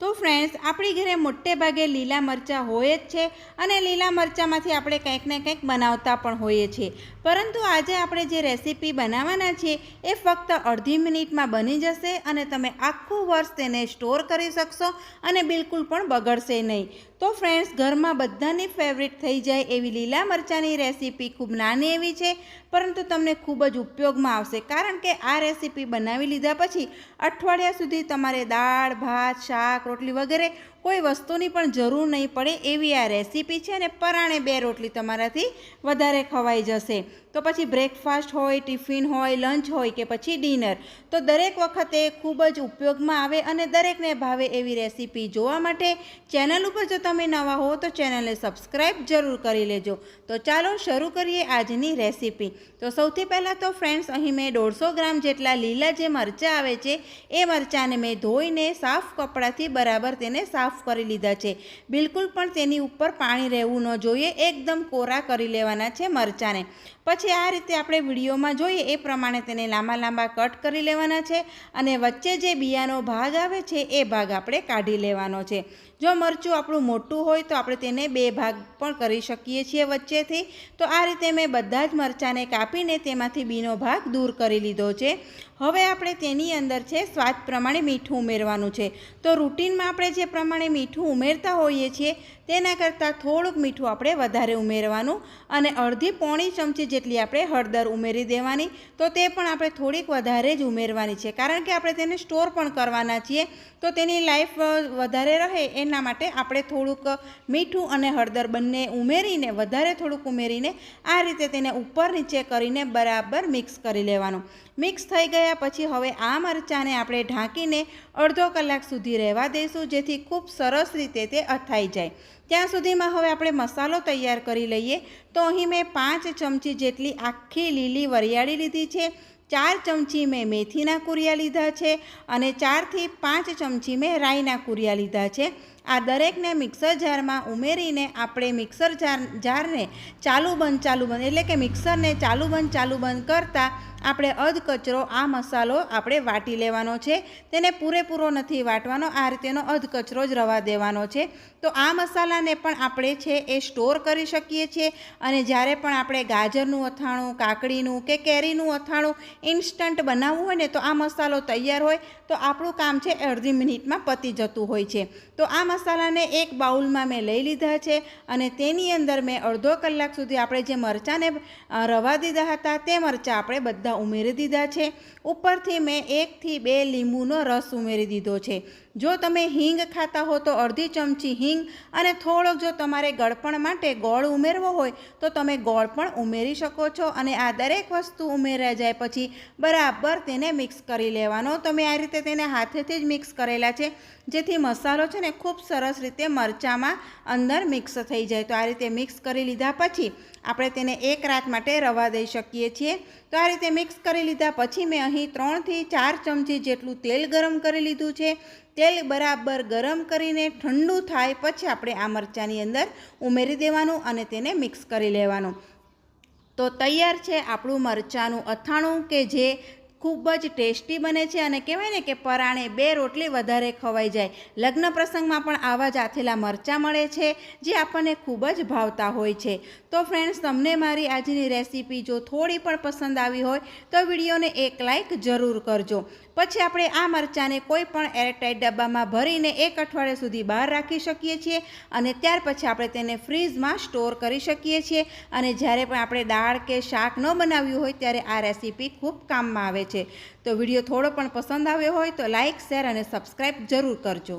તો ફ્રેન્ડ્સ આપણી ઘરે મોટે ભાગે લીલા મરચાં હોય જ છે અને લીલા મરચાંમાંથી આપણે કંઈક ને કંઈક બનાવતા પણ હોઈએ છીએ. પરંતુ આજે આપણે જે રેસીપી બનાવવાના છીએ, એ ફક્ત અડધી મિનિટમાં બની જશે અને તમે આખું વર્ષ તેને સ્ટોર કરી શકશો અને બિલકુલ પણ બગડશે નહીં. તો ફ્રેન્ડ્સ ઘરમાં બધાની ફેવરિટ થઈ જાય એવી લીલા મરચાંની રેસીપી ખૂબ નાની એવી છે, પરંતુ તમને ખૂબ જ ઉપયોગમાં આવશે. કારણ કે આ રેસીપી બનાવી લીધા પછી અઠવાડિયા સુધી તમારે દાળ, ભાત, શાક રોટલી વગેરે કોઈ વસ્તુની પણ જરૂર નહીં પડે એવી આ રેસીપી છે અને પરાણે બે રોટલી તમારાથી વધારે ખવાઈ જશે. તો પછી બ્રેકફાસ્ટ હોય, ટિફિન હોય, લંચ હોય કે પછી ડિનર. તો દરેક વખતે ખૂબ જ ઉપયોગમાં આવે અને દરેકને ભાવે એવી રેસીપી જોવા માટે ચેનલ ઉપર જો તમે નવા હો તો ચેનલને સબસ્ક્રાઈબ જરૂર કરી લેજો. તો ચાલો શરૂ કરીએ આજની રેસીપી. તો સૌથી પહેલાં તો ફ્રેન્ડ્સ, અહીં મેં દોઢસો ગ્રામ જેટલા લીલા જે મરચાં આવે છે, એ મરચાંને મેં ધોઈને સાફ કપડાથી બરાબર તેને સાફ કરી લીધા છે. બિલકુલ પણ તેની ઉપર પાણી રહેવું ન જોઈએ, એકદમ કોરા કરી લેવાના છે મરચાંને. પછી આ રીતે આપણે વિડીયોમાં જોઈએ, એ પ્રમાણે તેને લાંબા લાંબા કટ કરી લેવાના છે અને વચ્ચે જે બિયાનો ભાગ આવે છે, એ ભાગ આપણે કાઢી લેવાનો છે. જો મરચું આપણું મોટું હોય તો આપણે તેને બે ભાગ પણ કરી શકીએ છીએ વચ્ચેથી. તો આ રીતે મેં બધા જ મરચાંને કાપીને તેમાંથી બીનો ભાગ દૂર કરી લીધો છે. હવે આપણે તેની અંદર છે, સ્વાદ પ્રમાણે મીઠું ઉમેરવાનું છે. તો રૂટીનમાં આપણે જે પ્રમાણે મીઠું ઉમેરતા હોઈએ છીએ, તેના કરતાં થોડુંક મીઠું આપણે વધારે ઉમેરવાનું અને અડધી પોણી ચમચી જેટલી આપણે હળદર ઉમેરી દેવાની. તો તે પણ આપણે થોડીક વધારે જ ઉમેરવાની છે. કારણ કે આપણે તેને સ્ટોર પણ કરવાના છીએ, તો તેની લાઈફ વધારે રહે, એના માટે આપણે થોડુંક મીઠું અને હળદર બંને ઉમેરીને, વધારે થોડુંક ઉમેરીને આ રીતે તેને ઉપર નીચે કરીને બરાબર મિક્સ કરી લેવાનું. મિક્સ થઈ ગયા પછી હવે આ મરચાંને આપણે ઢાંકીને અડધો કલાક સુધી રહેવા દઈશું જેથી ખૂબ સરસ રીતે તે અથાઈ જાય. ત્યાં સુધીમાં હવે આપણે મસાલો તૈયાર કરી લઈએ. તો અહીં મેં પાંચ ચમચી જેટલી આખી લીલી વરિયાળી લીધી છે. ચાર ચમચી મેં મેથીના કુરિયા લીધા છે અને ચારથી પાંચ ચમચી મેં રાઈના કુરિયા લીધા છે. આ દરેકને મિક્સર જારમાં ઉમેરીને આપણે મિક્સર જાર, જારને ચાલુ બંધ ચાલુ બંધ, એટલે કે મિક્સરને ચાલુ બંધ ચાલુ બંધ કરતાં આપણે અધ કચરો, આ મસાલો આપણે વાટી લેવાનો છે. તેને પૂરેપૂરો નથી વાટવાનો, આ રીતેનો અધ કચરો જ રવા દેવાનો છે. તો આ મસાલાને પણ આપણે છે એ સ્ટોર કરી શકીએ છીએ અને જ્યારે પણ આપણે ગાજરનું અથાણું, કાકડીનું કે કેરીનું અથાણું ઇન્સ્ટન્ટ બનાવવું હોય ને તો આ મસાલો તૈયાર હોય, તો આપણું કામ છે અડધી મિનિટમાં પતી જતું હોય છે. તો આ મસાલાને એક બાઉલમાં મેં લઈ લીધા છે અને તેની અંદર મેં અડધો કલાક સુધી આપણે જે મરચાંને રવા દીધા હતા તે મરચાં આપણે બધા ઉમેરી દીધા છે. ઉપરથી મેં એકથી બે લીંબુનો રસ ઉમેરી દીધો છે. જો તમે હિંગ ખાતા હો તો અડધી ચમચી હિંગ અને થોડોક જો તમારે ગળપણ માટે ગોળ ઉમેરવો હોય તો તમે ગોળ પણ ઉમેરી શકો છો અને આ દરેક વસ્તુ ઉમેરાઈ જાય પછી બરાબર તેને મિક્સ કરી લેવાનો. તમે આ રીતે તેને હાથેથી જ મિક્સ કરેલા છે, જેથી મસાલો છે ને ખૂબ સરસ રીતે મરચાંમાં અંદર મિક્સ થઈ જાય. તો આ રીતે મિક્સ કરી લીધા પછી આપણે તેને એક રાત માટે રવા દઈ શકીએ છીએ. તો આ રીતે મિક્સ કરી લીધા પછી મેં અહીં ત્રણથી ચાર ચમચી જેટલું તેલ ગરમ કરી લીધું છે. તેલ બરાબર ગરમ કરીને ઠંડુ થાય પછી આપણે આ મરચાંની અંદર ઉમેરી દેવાનું અને તેને મિક્સ કરી લેવાનું. તો તૈયાર છે આપણું મરચાંનું અથાણું કે જે ખૂબ જ ટેસ્ટી બને છે અને કહેવાય ને કે પરાણે બે રોટલી વધારે ખવાઈ જાય. લગ્ન પ્રસંગમાં પણ આવા જ આથેલા મરચાં મળે છે, જે આપણને ખૂબ જ ભાવતા હોય છે. તો ફ્રેન્ડ્સ તમને મારી આજની રેસીપી જો થોડી પણ પસંદ આવી હોય, તો વિડીયોને એક લાઇક જરૂર કરજો. પછી આપણે આ મરચાંને કોઈ પણ એરટાઇટ ડબ્બામાં ભરીને એક અઠવાડિયા સુધી બહાર રાખી શકીએ છીએ અને ત્યાર પછી આપણે તેને ફ્રીઝમાં સ્ટોર કરી શકીએ છીએ. અને જ્યારે પણ આપણે દાળ કે શાક ન બનાવ્યું હોય, ત્યારે આ રેસીપી ખૂબ કામમાં આવે છે. તો વીડિયો થોડો પણ પસંદ આવ્યો હોય તો લાઇક શેર અને સબસ્ક્રાઈબ જરૂર કરજો.